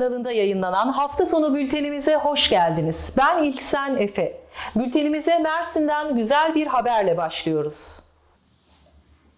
kanalında yayınlanan hafta sonu bültenimize hoş geldiniz. Ben İlksen Efe. Bültenimize Mersin'den güzel bir haberle başlıyoruz.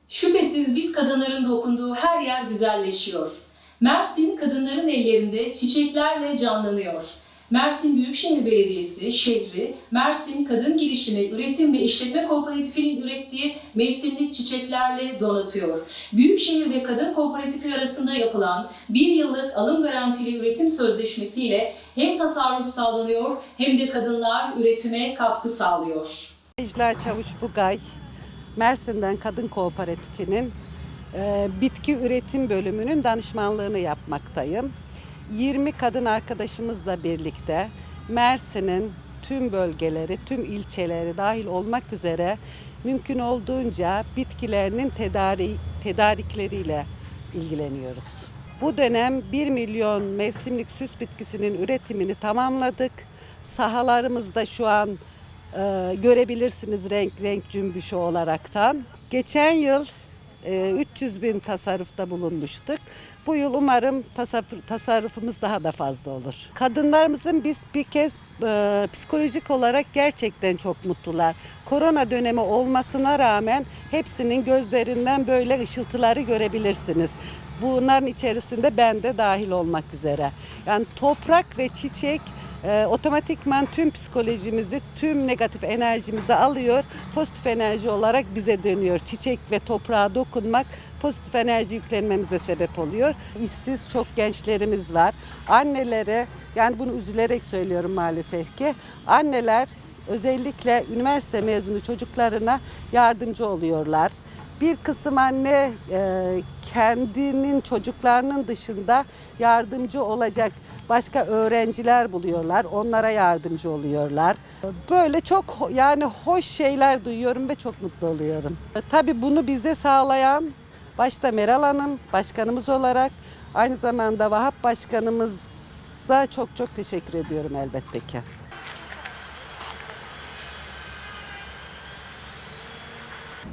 Şüphesiz biz kadınların dokunduğu her yer güzelleşiyor. Mersin kadınların ellerinde çiçeklerle canlanıyor. Mersin Büyükşehir Belediyesi şehri Mersin Kadın Girişimi Üretim ve İşletme Kooperatifinin ürettiği mevsimlik çiçeklerle donatıyor. Büyükşehir ve Kadın Kooperatifi arasında yapılan bir yıllık alım garantili üretim sözleşmesiyle hem tasarruf sağlanıyor hem de kadınlar üretime katkı sağlıyor. Ejla Çavuş Bugay, Mersin'den Kadın Kooperatifi'nin bitki üretim bölümünün danışmanlığını yapmaktayım. 20 kadın arkadaşımızla birlikte Mersin'in tüm bölgeleri, tüm ilçeleri dahil olmak üzere mümkün olduğunca bitkilerinin tedari, tedarikleriyle ilgileniyoruz. Bu dönem 1 milyon mevsimlik süs bitkisinin üretimini tamamladık. Sahalarımızda şu an e, görebilirsiniz renk renk cümbüşü olaraktan. Geçen yıl 300 bin tasarrufta bulunmuştuk. Bu yıl umarım tasarruf, tasarrufumuz daha da fazla olur. Kadınlarımızın biz bir kez e, psikolojik olarak gerçekten çok mutlular. Korona dönemi olmasına rağmen hepsinin gözlerinden böyle ışıltıları görebilirsiniz. Bunların içerisinde ben de dahil olmak üzere. Yani toprak ve çiçek e, otomatikman tüm psikolojimizi, tüm negatif enerjimizi alıyor. Pozitif enerji olarak bize dönüyor. Çiçek ve toprağa dokunmak pozitif enerji yüklenmemize sebep oluyor. İşsiz çok gençlerimiz var. Annelere, yani bunu üzülerek söylüyorum maalesef ki, anneler özellikle üniversite mezunu çocuklarına yardımcı oluyorlar. Bir kısım anne e, kendinin çocuklarının dışında yardımcı olacak başka öğrenciler buluyorlar. Onlara yardımcı oluyorlar. Böyle çok yani hoş şeyler duyuyorum ve çok mutlu oluyorum. E, Tabii bunu bize sağlayan başta Meral Hanım başkanımız olarak aynı zamanda Vahap başkanımıza çok çok teşekkür ediyorum elbette ki.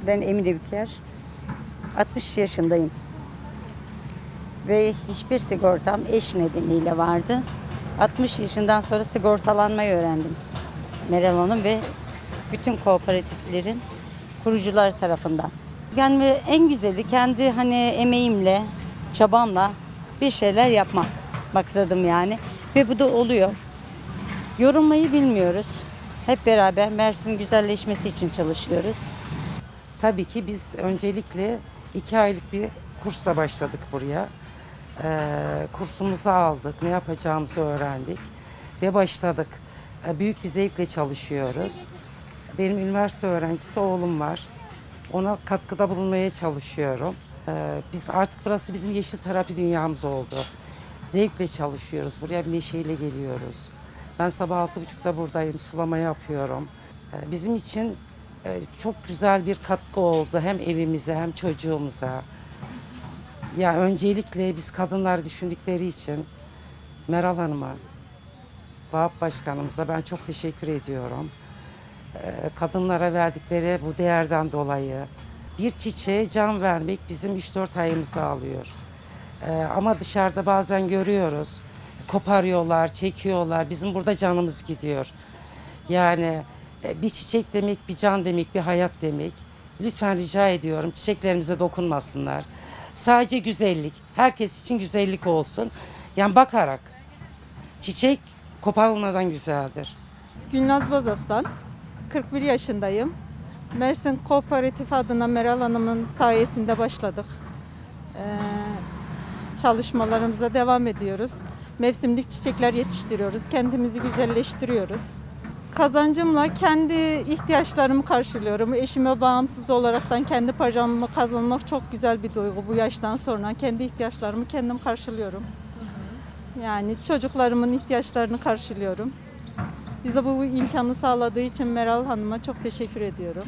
Ben Emine Büker. 60 yaşındayım. Ve hiçbir sigortam eş nedeniyle vardı. 60 yaşından sonra sigortalanmayı öğrendim. Meral Hanım ve bütün kooperatiflerin kurucular tarafından. Yani en güzeli kendi hani emeğimle, çabamla bir şeyler yapmak maksadım yani. Ve bu da oluyor. Yorulmayı bilmiyoruz. Hep beraber Mersin güzelleşmesi için çalışıyoruz. Tabii ki biz öncelikle iki aylık bir kursla başladık buraya. Ee, kursumuzu aldık, ne yapacağımızı öğrendik ve başladık. Ee, büyük bir zevkle çalışıyoruz. Benim üniversite öğrencisi oğlum var. Ona katkıda bulunmaya çalışıyorum. Ee, biz artık burası bizim yeşil terapi dünyamız oldu. Zevkle çalışıyoruz. Buraya bir neşeyle geliyoruz. Ben sabah altı buçukta buradayım, sulama yapıyorum. Ee, bizim için çok güzel bir katkı oldu hem evimize hem çocuğumuza. Ya öncelikle biz kadınlar düşündükleri için Meral Hanım'a, Vahap Başkanımıza ben çok teşekkür ediyorum. Ee, Kadınlara verdikleri bu değerden dolayı bir çiçeğe can vermek bizim 3-4 ayımızı alıyor. Ee, Ama dışarıda bazen görüyoruz. Koparıyorlar, çekiyorlar. Bizim burada canımız gidiyor. Yani bir çiçek demek, bir can demek, bir hayat demek. Lütfen rica ediyorum çiçeklerimize dokunmasınlar. Sadece güzellik. Herkes için güzellik olsun. Yani bakarak. Çiçek koparılmadan güzeldir. Gülnaz Bozaslan, 41 yaşındayım. Mersin Kooperatif adına Meral Hanım'ın sayesinde başladık. Ee, çalışmalarımıza devam ediyoruz. Mevsimlik çiçekler yetiştiriyoruz. Kendimizi güzelleştiriyoruz. Kazancımla kendi ihtiyaçlarımı karşılıyorum. Eşime bağımsız olaraktan kendi paramı kazanmak çok güzel bir duygu bu yaştan sonra. Kendi ihtiyaçlarımı kendim karşılıyorum. Yani çocuklarımın ihtiyaçlarını karşılıyorum. Bize bu imkanı sağladığı için Meral Hanım'a çok teşekkür ediyorum.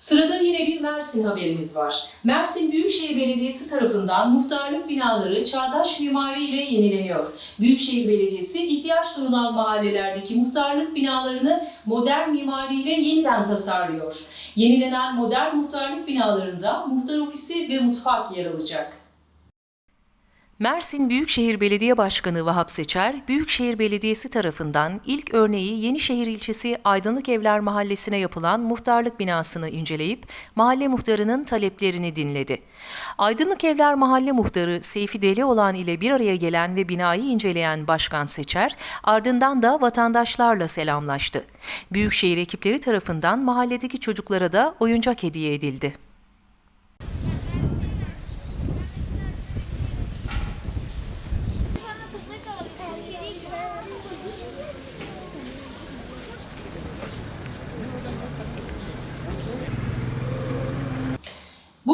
Sırada yine bir Mersin haberimiz var. Mersin Büyükşehir Belediyesi tarafından muhtarlık binaları çağdaş mimari ile yenileniyor. Büyükşehir Belediyesi ihtiyaç duyulan mahallelerdeki muhtarlık binalarını modern mimari ile yeniden tasarlıyor. Yenilenen modern muhtarlık binalarında muhtar ofisi ve mutfak yer alacak. Mersin Büyükşehir Belediye Başkanı Vahap Seçer, Büyükşehir Belediyesi tarafından ilk örneği Yenişehir ilçesi Aydınlık Evler Mahallesi'ne yapılan muhtarlık binasını inceleyip mahalle muhtarının taleplerini dinledi. Aydınlık Evler Mahalle Muhtarı Seyfi Delioğlan ile bir araya gelen ve binayı inceleyen Başkan Seçer, ardından da vatandaşlarla selamlaştı. Büyükşehir ekipleri tarafından mahalledeki çocuklara da oyuncak hediye edildi.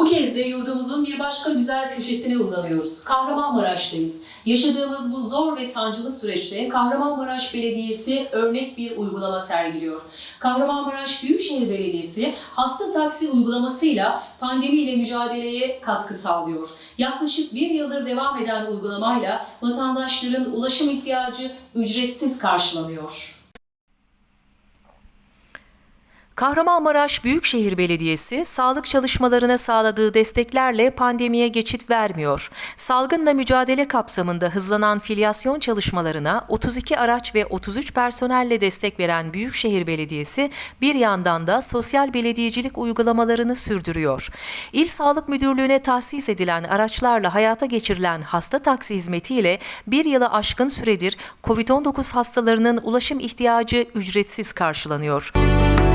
Kez de yurdumuzun bir başka güzel köşesine uzanıyoruz. Kahramanmaraş'tayız. Yaşadığımız bu zor ve sancılı süreçte Kahramanmaraş Belediyesi örnek bir uygulama sergiliyor. Kahramanmaraş Büyükşehir Belediyesi hasta taksi uygulamasıyla pandemiyle mücadeleye katkı sağlıyor. Yaklaşık bir yıldır devam eden uygulamayla vatandaşların ulaşım ihtiyacı ücretsiz karşılanıyor. Kahramanmaraş Büyükşehir Belediyesi sağlık çalışmalarına sağladığı desteklerle pandemiye geçit vermiyor. Salgınla mücadele kapsamında hızlanan filyasyon çalışmalarına 32 araç ve 33 personelle destek veren Büyükşehir Belediyesi bir yandan da sosyal belediyecilik uygulamalarını sürdürüyor. İl Sağlık Müdürlüğü'ne tahsis edilen araçlarla hayata geçirilen hasta taksi hizmetiyle bir yılı aşkın süredir COVID-19 hastalarının ulaşım ihtiyacı ücretsiz karşılanıyor. Yunan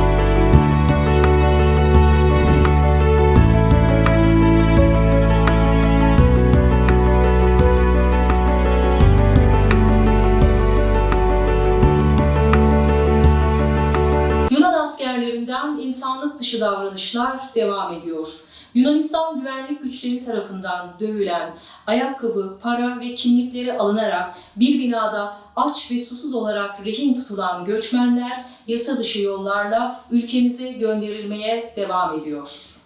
insanlık dışı davranışlar devam ediyor. Yunanistan güvenlik güçleri tarafından dövülen, ayakkabı, para ve kimlikleri alınarak bir binada aç ve susuz olarak rehin tutulan göçmenler yasa dışı yollarla ülkemize gönderilmeye devam ediyor.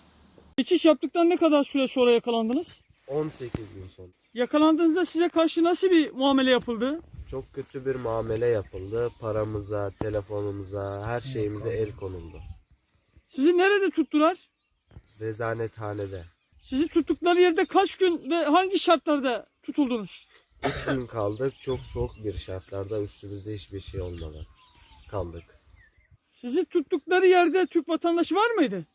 Geçiş yaptıktan ne kadar süre sonra yakalandınız? 18 gün sonra. Yakalandığınızda size karşı nasıl bir muamele yapıldı? Çok kötü bir muamele yapıldı. Paramıza, telefonumuza, her şeyimize el konuldu. Sizi nerede tuttular? Rezanethanede. Sizi tuttukları yerde kaç gün ve hangi şartlarda tutuldunuz? 3 gün kaldık. Çok soğuk bir şartlarda üstümüzde hiçbir şey olmadan kaldık. Sizi tuttukları yerde Türk vatandaşı var mıydı?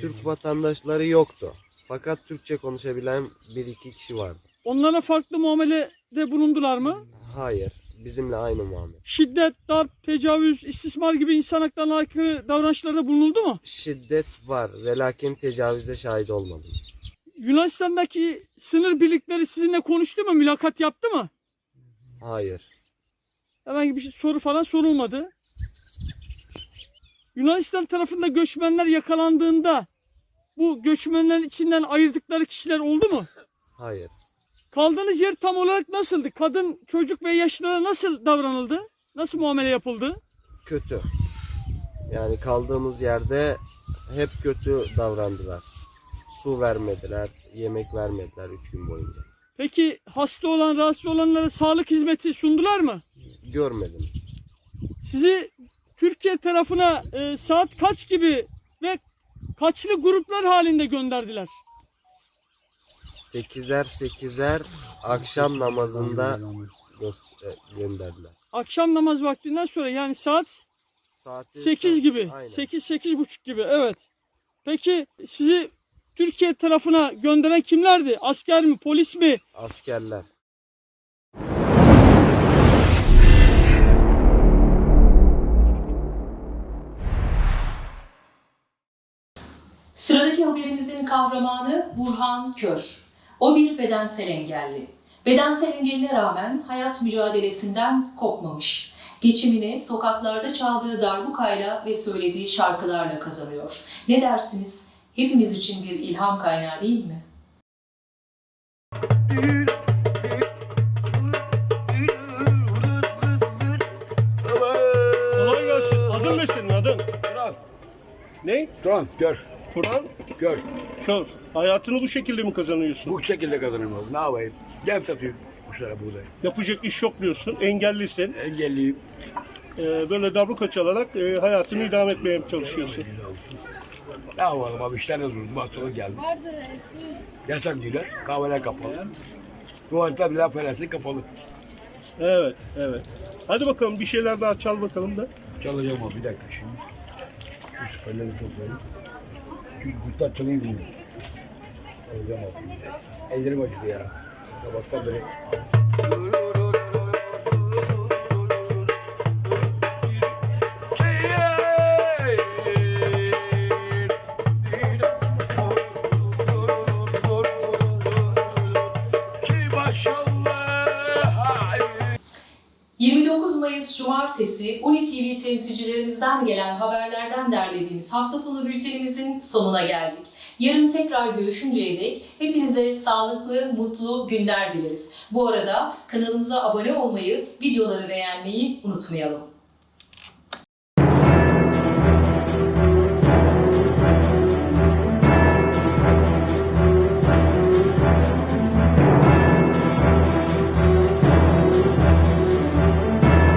Türk vatandaşları yoktu. Fakat Türkçe konuşabilen bir iki kişi vardı. Onlara farklı muamelede bulundular mı? Hayır. Bizimle aynı muamele. Şiddet, darp, tecavüz, istismar gibi insan haklarına aykırı davranışlarda bulunuldu mu? Şiddet var ve lakin tecavüze şahit olmadım. Yunanistan'daki sınır birlikleri sizinle konuştu mu? Mülakat yaptı mı? Hayır. Herhangi bir şey- soru falan sorulmadı. Yunanistan tarafında göçmenler yakalandığında bu göçmenlerin içinden ayırdıkları kişiler oldu mu? Hayır. Kaldığınız yer tam olarak nasıldı? Kadın, çocuk ve yaşlılara nasıl davranıldı? Nasıl muamele yapıldı? Kötü. Yani kaldığımız yerde hep kötü davrandılar. Su vermediler, yemek vermediler 3 gün boyunca. Peki hasta olan, rahatsız olanlara sağlık hizmeti sundular mı? Görmedim. Sizi Türkiye tarafına e, saat kaç gibi ve kaçlı gruplar halinde gönderdiler? 8'er 8'er akşam namazında gö- e, gönderdiler. Akşam namaz vaktinden sonra yani saat Saati 8 gibi. Aynen. 8 8 buçuk gibi. Evet. Peki sizi Türkiye tarafına gönderen kimlerdi? Asker mi, polis mi? Askerler. Sıradaki haberimizin kahramanı Burhan Kör. O bir bedensel engelli. Bedensel engeline rağmen hayat mücadelesinden kopmamış. Geçimini sokaklarda çaldığı darbukayla ve söylediği şarkılarla kazanıyor. Ne dersiniz? Hepimiz için bir ilham kaynağı değil mi? Kolay gelsin. Adın ne senin adın? Turan, Ne? Turan gör, Kur'an. gör. Kör. Hayatını bu şekilde mi kazanıyorsun? Bu şekilde kazanıyorum abi. Ne yapayım? Gem satıyorum kuşlara buğday. Yapacak iş yok diyorsun. Engellisin. Engelliyim. Ee, böyle dabruka çalarak e, hayatını idame etmeye çalışıyorsun. Ne yapalım abi işler zor. Bu hastalık geldi. Yasak diyorlar. Kahveler kapalı. Tuvaletler bile affedersin kapalı. Evet, evet. Hadi bakalım bir şeyler daha çal bakalım da. Çalacağım abi bir dakika şimdi. Şu süperleri toplayayım. Kurtlar çalayım abi. Ellerim acıdı ya. Sabahtan beri. Cumartesi Uni TV temsilcilerimizden gelen haberlerden derlediğimiz hafta sonu bültenimizin sonuna geldik. Yarın tekrar görüşünceye dek hepinize sağlıklı, mutlu günler dileriz. Bu arada kanalımıza abone olmayı, videoları beğenmeyi unutmayalım.